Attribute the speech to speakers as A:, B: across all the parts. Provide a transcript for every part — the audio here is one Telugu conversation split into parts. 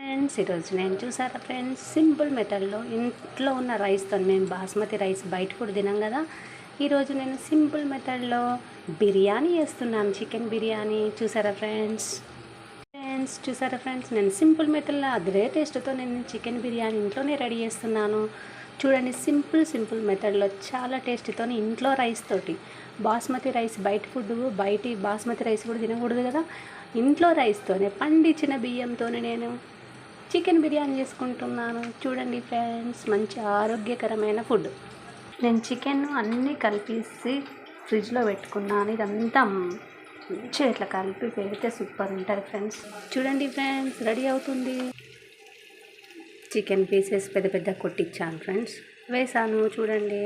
A: ఫ్రెండ్స్ ఈరోజు నేను చూసారా ఫ్రెండ్స్? సింపుల్ మెథడ్లో ఇంట్లో ఉన్న రైస్తో మేము బాస్మతి రైస్ బయట కూడా తినాం కదా. ఈరోజు నేను సింపుల్ మెథడ్లో బిర్యానీ చేస్తున్నాను చికెన్ బిర్యానీ. చూసారా ఫ్రెండ్స్? ఫ్రెండ్స్ చూసారా ఫ్రెండ్స్? నేను సింపుల్ మెథడ్లో అదే టేస్ట్తో నేను చికెన్ బిర్యానీ ఇంట్లోనే రెడీ చేస్తున్నాను. చూడండి సింపుల్ సింపుల్ మెథడ్లో చాలా టేస్టీతో ఇంట్లో రైస్ తోటి. బాస్మతి రైస్ బయట ఫుడ్ బయటి బాస్మతి రైస్ కూడా తినకూడదు కదా. ఇంట్లో రైస్తోనే పండించిన బియ్యంతోనే నేను చికెన్ బిర్యానీ చేసుకుంటున్నాను. చూడండి ఫ్రెండ్స్ మంచి ఆరోగ్యకరమైన ఫుడ్. నేను చికెన్ అన్నీ కలిపేసి ఫ్రిడ్జ్లో పెట్టుకున్నాను. ఇదంతా మంచిగా ఇట్లా కలిపి పెడితే సూపర్ ఉంటుంది ఫ్రెండ్స్. చూడండి ఫ్రెండ్స్ రెడీ అవుతుంది. చికెన్ పీసెస్ పెద్ద పెద్ద కొట్టించాను ఫ్రెండ్స్. వేసాను చూడండి.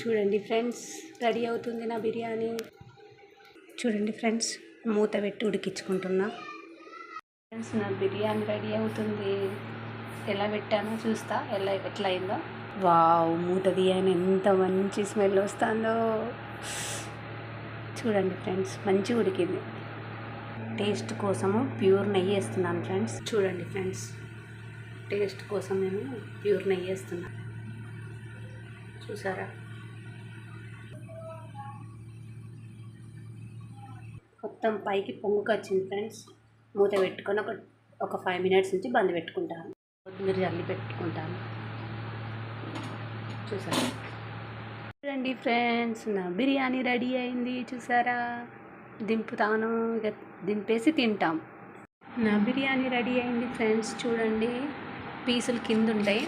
A: చూడండి ఫ్రెండ్స్ రెడీ అవుతుంది నా బిర్యానీ. చూడండి ఫ్రెండ్స్ మూత పెట్టి ఉడికించుకుంటున్నా. ఫ్రెండ్స్ నా బిర్యానీ రెడీ అవుతుంది. ఎలా పెట్టానో చూస్తా. ఎలా ఎట్లా అయిందో. వావ్ మూత తీయని ఎంత మంచి స్మెల్ వస్తుందో. చూడండి ఫ్రెండ్స్ మంచిగా ఉడికింది. టేస్ట్ కోసము ప్యూర్ నెయ్యి వేస్తున్నాను ఫ్రెండ్స్. చూడండి ఫ్రెండ్స్ టేస్ట్ కోసం నేను ప్యూర్ నెయ్యి వేస్తున్నాను చూసారా? మొత్తం పైకి పొంగుకొచ్చింది ఫ్రెండ్స్. మూత పెట్టుకొని ఒక ఒక ఫైవ్ మినిట్స్ నుంచి బంద్ పెట్టుకుంటాను. కొత్తిమీర జల్లి పెట్టుకుంటాను. చూసారా? చూడండి ఫ్రెండ్స్ నా బిర్యానీ రెడీ అయింది. చూసారా? దింపుతాను ఇక దింపేసి తింటాం. నా బిర్యానీ రెడీ అయింది ఫ్రెండ్స్ చూడండి. పీసులు కింద ఉంటాయి.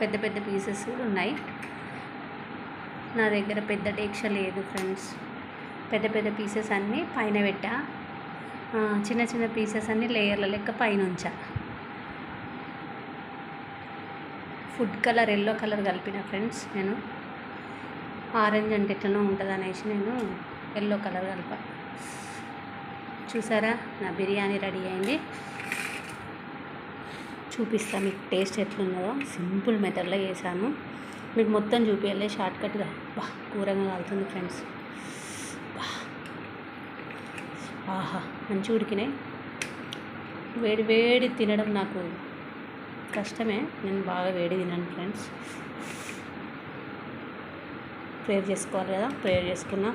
A: పెద్ద పెద్ద పీసెస్ కూడా ఉన్నాయి. నా దగ్గర పెద్ద టేక్ష లేదు ఫ్రెండ్స్ పెద్ద పెద్ద పీసెస్ అన్నీ పైన పెట్టా. చిన్న చిన్న పీసెస్ అన్నీ లేయర్ల లెక్క పైన ఉంచా. ఫుడ్ కలర్ ఎల్లో కలర్ కలిపిన ఫ్రెండ్స్ నేను. ఆరెంజ్ అంటే ఎట్లనో ఉంటుంది అనేసి నేను ఎల్లో కలర్ కలిపా. చూసారా? నా బిర్యానీ రెడీ అయింది. చూపిస్తాను మీకు టేస్ట్ ఎట్లున్నదో. సింపుల్ మెథడ్లో చేశాను. మీకు మొత్తం చూపించాలి షార్ట్కట్గా బా కూరగా కాలుతుంది ఫ్రెండ్స్ బా ఆహా మంచి ఉడికినాయి వేడి వేడి తినడం నాకు కష్టమే. నేను బాగా వేడి తినను ఫ్రెండ్స్. ప్రేయర్ చేసుకోవాలి కదా ప్రేయర్ చేసుకున్నా.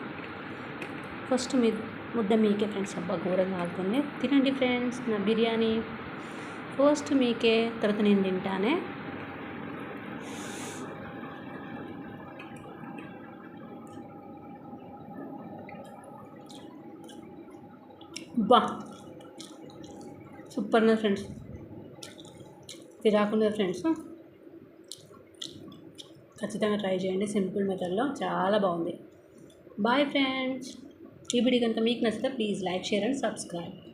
A: ఫస్ట్ మీ ముద్ద మీకే ఫ్రెండ్స్. అబ్బా ఘోరంగా ఆగుతుంది. తినండి ఫ్రెండ్స్ నా బిర్యానీ. ఫస్ట్ మీకే తర్వాత నేను తింటానే. బా! సూపర్ నా ఫ్రెండ్స్. తిరాకుండా ఫ్రెండ్స్. ఖచ్చితంగా ట్రై చేయండి. సింపుల్ మెథడ్లో చాలా బాగుంది. Bye friends. ఈ వీడియో కనుక మీకు నచ్చితే please like share and subscribe.